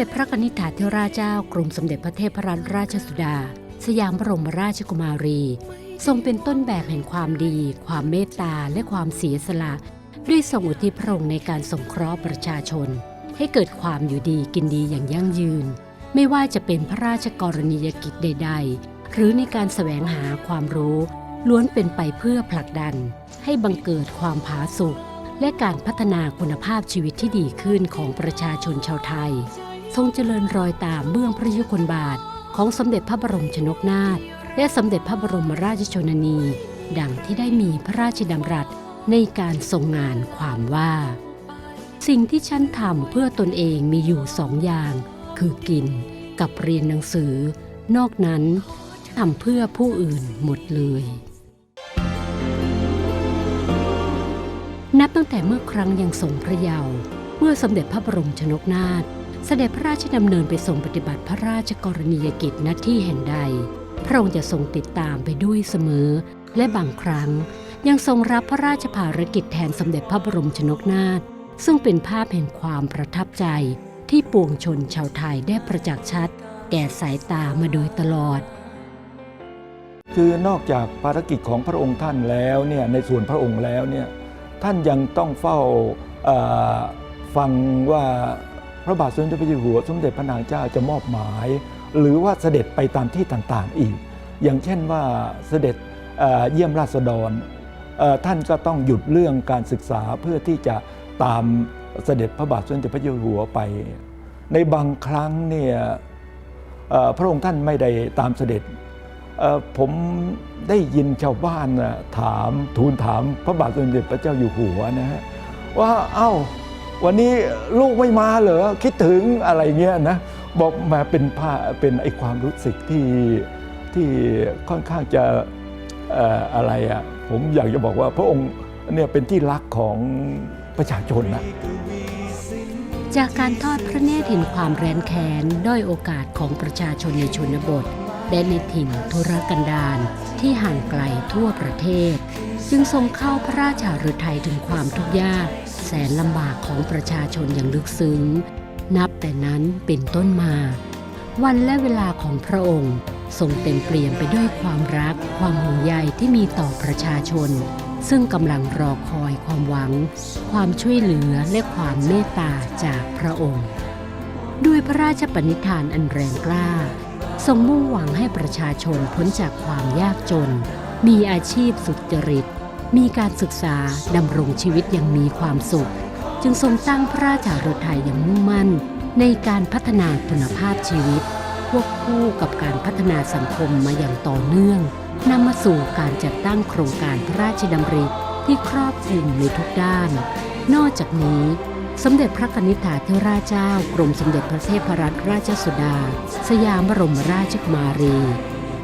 ด็จพระกนิษฐาธิราชเจ้ากรมสมเด็จพระเทพรัตนราชสุดา สยามบรมราชกุมารี ทรงเป็นต้นแบบแห่งความดี ความเมตตาและความเสียสละ ด้วยทรงอุทิศพระองค์ในการสงเคราะห์ประชาชน ให้เกิดความอยู่ดีกินดีอย่างยั่งยืน ไม่ว่าจะเป็นพระราชกรณียกิจใด ๆ หรือในการแสวงหาความรู้ ล้วนเป็นไปเพื่อผลักดัน ให้บังเกิดความผาสุกและการพัฒนาคุณภาพชีวิตที่ดีขึ้นของประชาชนชาวไทย ทรงเจริญรอยตามเบื้องพระยุคลบาท ของสมเด็จพระบรมชนกนาถและสมเด็จพระบรมราชชนนี ดังที่ได้มีพระราชดำรัสในการทรงงานความว่า สิ่งที่ฉันทำเพื่อตนเองมีอยู่สองอย่าง คือกินกับเรียนหนังสือ นอกนั้นทำเพื่อผู้อื่นหมดเลย นับตั้งแต่เมื่อครั้งยังทรงพระเยาว์เมื่อสมเด็จพระบรมชนกนาถ เสด็จพระราชดำเนินไปทรงปฏิบัติพระราชกรณียกิจณที่แห่งใด พระองค์จะทรงติดตามไปด้วยเสมอ และบางครั้ง ยังทรงรับพระราชภารกิจแทนสมเด็จพระบรมชนกนาถซึ่งเป็นภาพแห่งความประทับใจที่ปวงชนชาวไทยได้ประจักษ์ชัด แก่สายตามาโดยตลอด คือนอกจากภารกิจของพระองค์ท่านแล้วเนี่ยในส่วนพระองค์แล้วเนี่ยท่านยังต้องเฝ้าฟังว่า ระบาทสมเด็จพระเจ้าอยู่หัวสมเด็จพระนางเจ้าจะมอบหมาย หรือว่าเสด็จไปตามที่ต่างๆอีก อย่างเช่นว่าเสด็จเเยี่ยมราษฎรท่านก็ต้องหยุดเรื่องการศึกษาเพื่อที่จะตามเสด็จพระบาทสมเด็จพระเจ้าอยู่หัวไป ในบางครั้งเนี่ยพระองค์ท่านไม่ได้ตามเสด็จผมได้ยินชาวบ้านถามทูลถามพระบาทสมเด็จพระเจ้าอยู่หัวนะฮะว่าเอ้า วันนี้ลูกไม่มาเหรอคิดถึงอะไรเงี้ยนะบอกมาเป็นผ้าเป็นไอความรู้สึกที่ที่ค่อนข้างจะอะไรอะผมอยากจะบอกว่าพระองค์เนี่ยเป็นที่รักของประชาชนนะจากการทอดพระเนตรเห็นความแร้นแค้นด้อยโอกาสของประชาชนในชนบท และในถิ่นธุรกันดารที่ห่างไกลทั่วประเทศ จึงทรงเข้าพระราชาฤทัยถึงความทุกข์ยาก แสนลำบากของประชาชนอย่างลึกซึ้ง นับแต่นั้นเป็นต้นมา วันและเวลาของพระองค์ทรงเต็มเปลี่ยนไปด้วยความรัก ความห่วงใยที่มีต่อประชาชน ซึ่งกำลังรอคอยความหวัง ความช่วยเหลือและความเมตตาจากพระองค์ ด้วยพระราชปณิธานอันแรงกล้า ทรงมุ่งหวังให้ประชาชนพ้นจากความยากจน มีอาชีพสุจริต มีการศึกษาดำรงชีวิตอย่างมีความสุข จึงทรงตั้งพระราชาฤทัยอย่างมุ่งมั่น ในการพัฒนาคุณภาพชีวิต ควบคู่กับการพัฒนาสังคมมาอย่างต่อเนื่องนำมาสู่การจัดตั้งโครงการพระราชดำริที่ครอบคลุมในทุกด้าน นอกจากนี้สมเด็จพระนิษฐาธิราชเจ้ากรมสมเด็จพระเทพรัตนราชสุดา สยามบรมราชกุมารี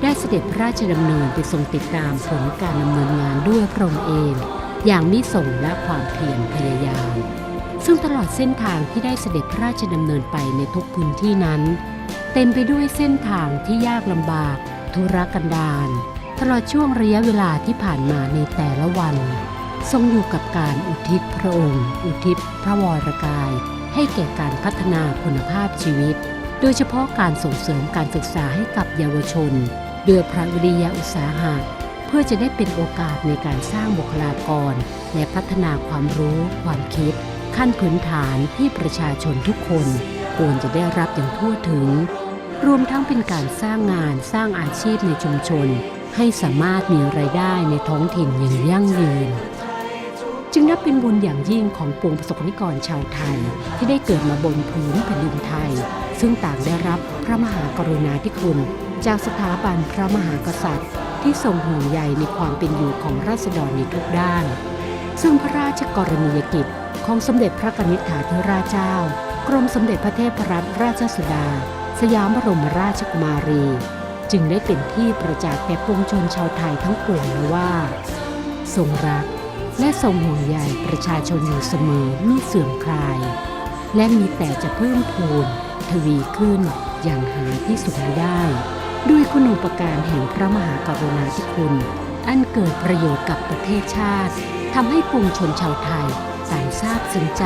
ได้เสด็จพระราชดำเนินไปทรงติดตามผลการดำเนินงานด้วยพระองค์เอง อย่างมิส่งและความเพียรพยายาม ซึ่งตลอดเส้นทางที่ได้เสด็จพระราชดำเนินไปในทุกพื้นที่นั้น เต็มไปด้วยเส้นทางที่ยากลำบาก ธุรกันดารตลอดช่วงระยะเวลาที่ผ่านมาในแต่ละวัน ทรงอยู่กับการอุทิศพระองค์ อุทิศพระวรกาย ให้แก่การพัฒนาคุณภาพชีวิต โดยเฉพาะการส่งเสริมการศึกษาให้กับเยาวชน ด้วยพระวิริยะอุตสาหะเพื่อจะได้เป็นโอกาสในการสร้างบุคลากร และพัฒนาความรู้ความคิด ขั้นพื้นฐานที่ประชาชนทุกคนควรจะได้รับอย่างทั่วถึง รวมทั้งเป็นการสร้างงานสร้างอาชีพในชุมชน ให้สามารถมีไรายได้ในท้องถิ่นอย่างยั่งยืน จึงนับเป็นบุญอย่างยิ่งของปวงประสบนิกรชาวไทย ที่ได้เกิดมาบนพื้นแผ่นดินไทย ซึ่งต่างได้รับพระมหากรุณาธิคุณ จากสถาบันพระมหากษัตริย์ ที่ทรงห่วงใยในความเป็นอยู่ของราษฎรในทุกด้าน ซึ่งพระราชกรณียกิจของสมเด็จพระนิษฐาธิราชเจ้า กรมสมเด็จพระเทพรัตนราชสุดา สยามบรมราชกุมารี จึงได้เป็นที่ประจักษ์แก่ปวงชนชาวไทยทั้งปวงแล้วว่า ทรงรักและทรงห่วงใยประชาชนอยู่เสมอไม่เสื่อมคลาย และมีแต่จะเพิ่มพูน ทวีขึ้นอย่างหาที่สุดไม่ได้ ด้วยคุณูปการแห่งพระมหากรุณาธิคุณ อันเกิดประโยชน์กับประเทศชาติทำให้ปวงชนชาวไทยต่างทราบซึ้งใจ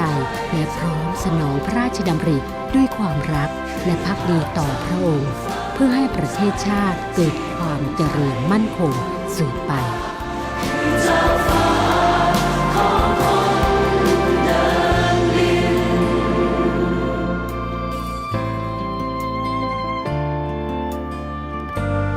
และพร้อมสนองพระราชดำริด้วยความรักและพักดีต่อพระองค์ เพื่อให้ประเทศชาติเกิดความเจริญมั่นคงสืบไป